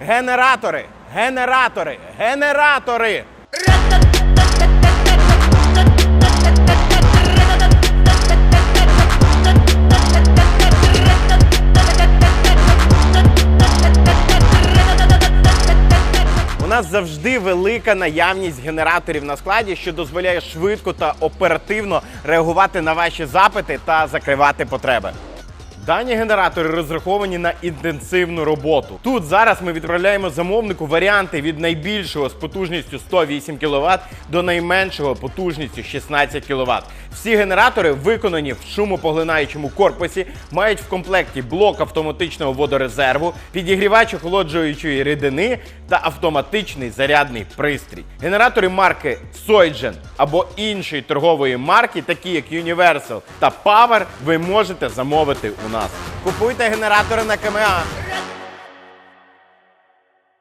Генератори, генератори, генератори. У нас завжди велика наявність генераторів на складі, що дозволяє швидко та оперативно реагувати на ваші запити та закривати потреби. Дані генератори розраховані на інтенсивну роботу. Тут зараз ми відправляємо замовнику варіанти від найбільшого з потужністю 108 кВт до найменшого потужністю 16 кВт. Всі генератори виконані в шумопоглинаючому корпусі, мають в комплекті блок автоматичного водорезерву, підігрівач охолоджуючої рідини та автоматичний зарядний пристрій. Генератори марки Soigen або іншої торгової марки, такі як Universal та Power, ви можете замовити у нас. Купуйте генератори на КМА.